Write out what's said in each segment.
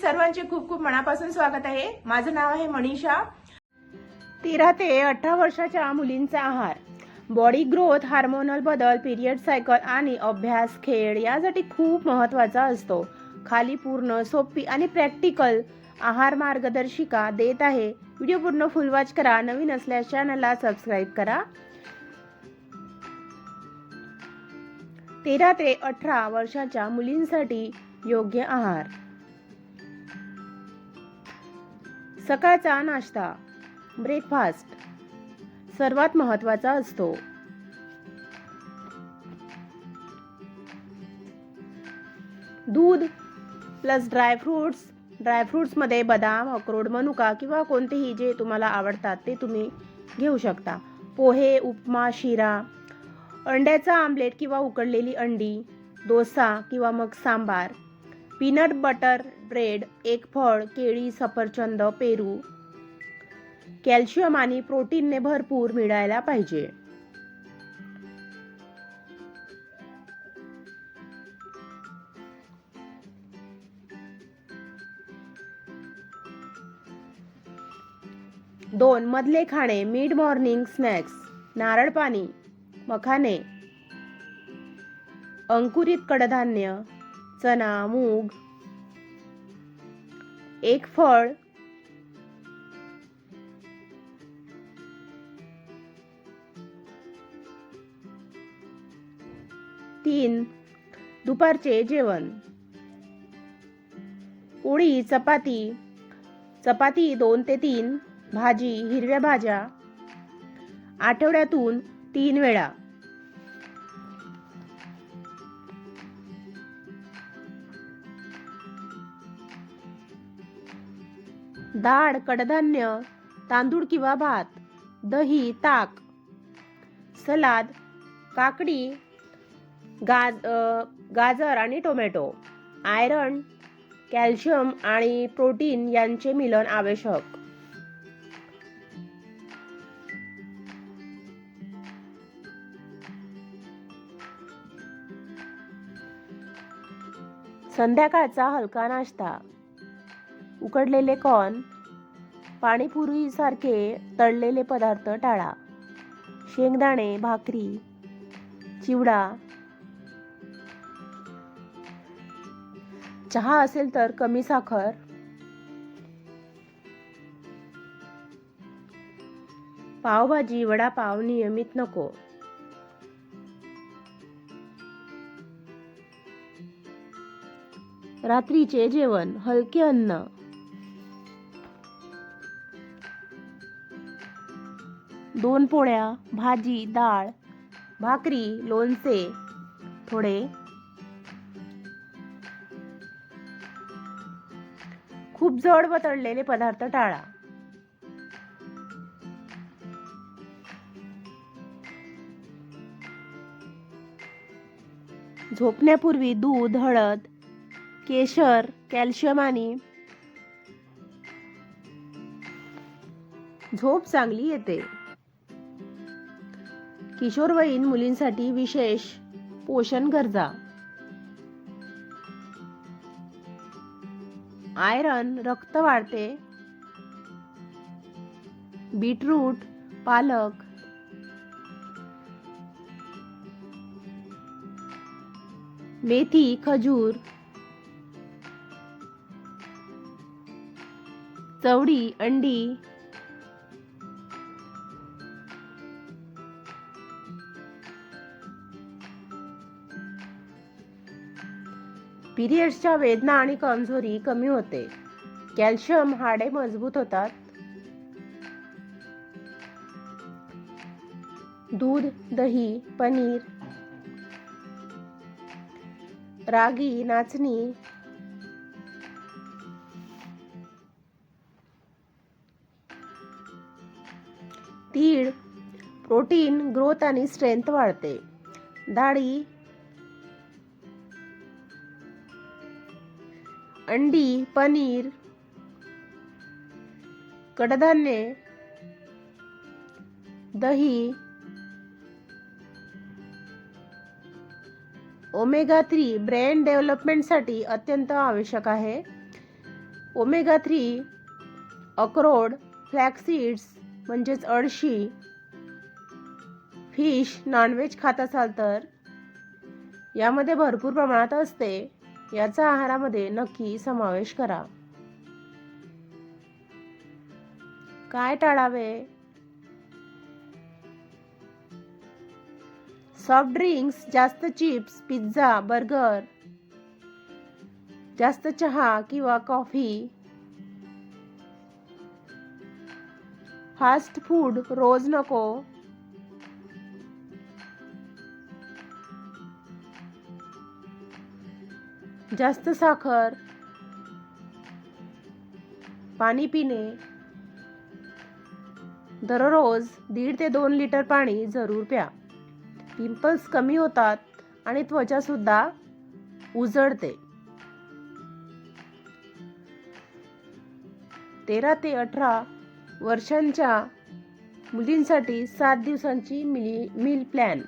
सर्वांचे खूप खूप मनापासून स्वागत आहे. माझं नाव आहे मनीषा. तेरा ते अठरा वर्षाच्या मुलींचा आहार. बॉडी ग्रोथ हार्मोनल बदल पिरियड सायकल आणि अभ्यास खेळ यासाठी खूप महत्त्वाचा असतो. खाली पूर्ण सोपी आणि प्रॅक्टिकल आहार मार्गदर्शिका देत आहे. व्हिडिओ पूर्ण फुल वॉच करा. नवीन असल्यास चॅनलला सबस्क्राईब करा. तेरा ते अठरा वर्षाच्या मुलींसाठी योग्य आहार. सकाळचा नाश्ता ब्रेकफास्ट सर्वात महत्त्वाचा असतो. दूध प्लस ड्रायफ्रूट्स ड्रायफ्रूट्समध्ये बदाम अक्रोड मनुका किंवा कोणतेही जे तुम्हाला आवडतात ते तुम्ही घेऊ शकता. पोहे उपमा शिरा अंड्याचा आमलेट किंवा उकडलेली अंडी डोसा किंवा मग सांबार. पीनट बटर ब्रेड एक फळ केळी सफरचंद पेरू. कॅल्शियम आणि प्रोटीनने भरपूर मिळायला पाहिजे. दोन मधले खाणे मिड मॉर्निंग स्नॅक्स नारळ पाणी मखाने. अंकुरित कडधान्य चना मूग एक फळ तीन दुपारचे जेवण. पोळी चपाती. चपाती दोन ते तीन भाजी हिरव्या भाज्या. आठवड्यातून तीन वेळा. डाळ कडधान्य तांदूळ किंवा भात दही ताक सलाद काकडी गाज गाजर आणि टोमॅटो आयरन कॅल्शियम आणि प्रोटीन यांचे मिलन आवश्यक. संध्याकाळचा हलका नाश्ता. उकडलेले कॉर्न पाणीपुरीसारखे तळलेले पदार्थ टाळा. शेंगदाणे भाकरी चिवडा. चहा असेल तर कमी साखर. पावभाजी वडापाव नियमित नको. रात्रीचे जेवण हलके अन्न. दोन पोळ्या भाजी डाळ भाकरी लोणचे थोडे. खूप जड व तळलेले पदार्थ टाळा. झोपण्यापूर्वी दूध हळद केशर कॅल्शियम आणि झोप चांगली येते. किशोरवयीन मुलींसाठी विशेष पोषण गरजा. आयरन रक्त वाढते. बीटरूट पालक. मेथी खजूर. चवडी अंडी. पिरियड्सच्या वेदना आणि कमजोरी कमी होते. कॅल्शियम हाडे मजबूत होतात. दूध दही पनीर रागी नाचणी तीळ प्रोटीन ग्रोथ आणि स्ट्रेंथ वाढते. डाळी अंडी पनीर कडधान्ये दही ओमेगा थ्री ब्रेन डेव्हलपमेंटसाठी अत्यंत आवश्यक आहे. ओमेगा थ्री अक्रोड फ्लॅक्सीड्स म्हणजेच अळशी फिश नॉनव्हेज खात असाल तर. यामध्ये भरपूर प्रमाणात असते. याचा आहारामध्ये नक्की समावेश करा. काय टाळावे? सॉफ्ट ड्रिंक्स जास्त चिप्स पिझ्झा बर्गर जास्त चहा किंवा कॉफी फास्ट फूड रोज नको. जास्त साखर पाणी पिणे दररोज दीड ते दोन लिटर पाणी जरूर प्या. पिंपल्स कमी होतात आणि त्वचा सुद्धा उजळते. तेरा ते अठरा वर्षांच्या मुलींसाठी सात दिवसांची मिली मील प्लॅन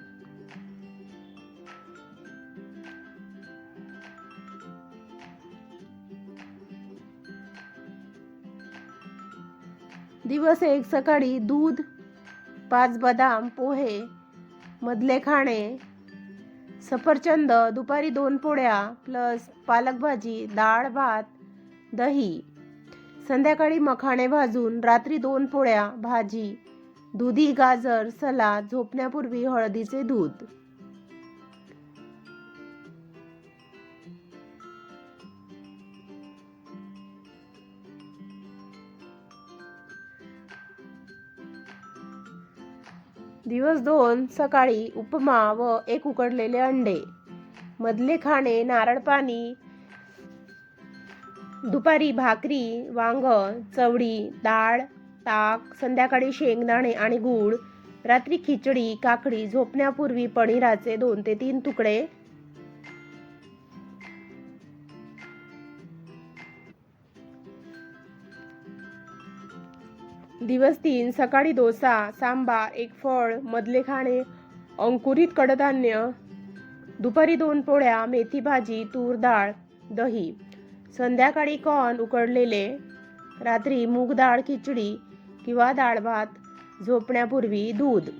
दिवस एक सकाळी दूध पाच बदाम पोहे मधले खाणे सफरचंद दुपारी दोन पोळ्या प्लस पालक भाजी डाळ भात दही. संध्याकाळी मखाणे भाजून रात्री दोन पोळ्या भाजी दुधी गाजर सलाद झोपण्यापूर्वी हळदीचे दूध. दिवस दोन सकाळी उपमा व एक उकडलेले अंडे. मधले खाणे नारळ पाणी दुपारी भाकरी वांग चवडी डाळ ताक संध्याकाळी शेंगदाणे आणि गूळ रात्री खिचडी काकडी झोपण्यापूर्वी पनीराचे दोन ते तीन तुकडे दिवस तीन सकाळी डोसा सांबार एक फळ मधले खाणे अंकुरित कडधान्य दुपारी दोन पोळ्या मेथी भाजी तूर डाळ दही. संध्याकाळी कॉर्न उकडलेले रात्री मूग डाळ खिचडी किंवा डाळ भात झोपण्यापूर्वी दूध.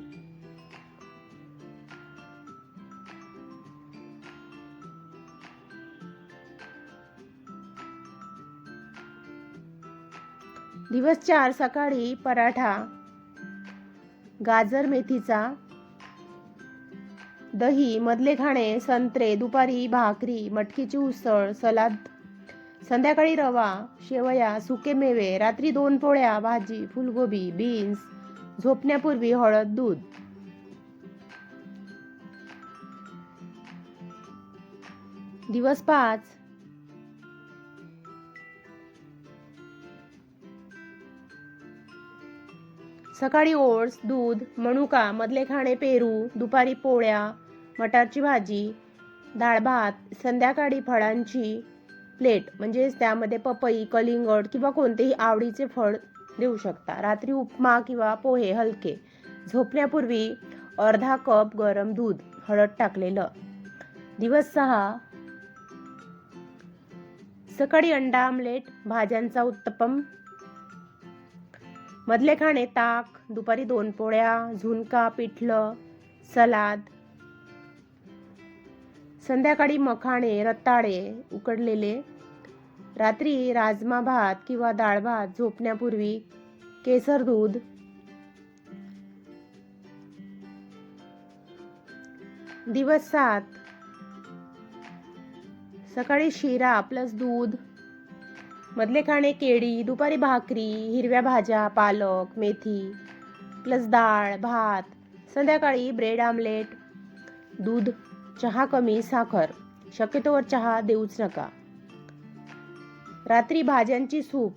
दिवस चार सकाळी पराठा गाजर मेथीचा दही मधले खाणे संत्रे दुपारी भाकरी मटकीची उसळ सलाद संध्याकाळी रवा शेवया सुके मेवे रात्री दोन पोळ्या भाजी फुलगोबी बीन्स झोपण्यापूर्वी हळद दूध. दिवस पाच सकाळी ओट्स दूध मनुका मधले खाणे पेरू दुपारी पोळ्या मटारची भाजी डाळ भात संध्याकाळी फळांची प्लेट म्हणजेच त्यामध्ये पपई कलिंगड किंवा कोणतेही आवडीचे फळ देऊ शकता. रात्री उपमा किंवा पोहे हलके. झोपण्यापूर्वी अर्धा कप गरम दूध हळद टाकलेलं. दिवस सहा. सकाळी अंडा आमलेट भाज्यांचा उत्तपम मधले खाणे ताक दुपारी दोन पोळ्या झुणका पिठलं सलाद. संध्याकाळी मखाणे रताळे उकडलेले. रात्री राजमा भात किंवा डाळ भात झोपण्यापूर्वी केसर दूध. दिवस सात. सकाळी शिरा प्लस दूध. मधले खाणे केळी दुपारी भाकरी हिरव्या भाज्या पालक मेथी प्लस डाळ भात संध्याकाळी ब्रेड आमलेट दूध चहा कमी साखर. शक्यतोवर चहा देऊच नका. रात्री भाज्यांची सूप.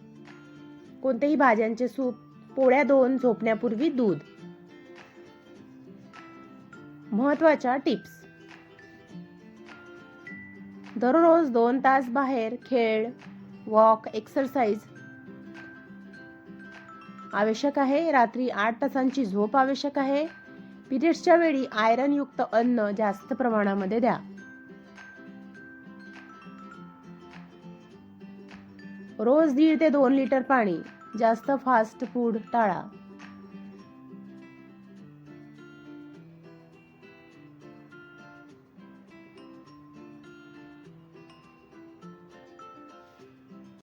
कोणतेही भाज्यांचे सूप पोळ्या दोन झोपण्यापूर्वी दूध. महत्त्वाच्या टिप्स. दररोज दोन तास बाहेर खेळ वॉक एक्सरसाइज. आवश्यक आहे रात्री आठ तासांची झोप आवश्यक आहे. पिरियड्सच्या वेळी आयरनयुक्त अन्न जास्त प्रमाणामध्ये द्या. रोज दीड ते दोन लिटर पाणी जास्त फास्ट फूड टाळा.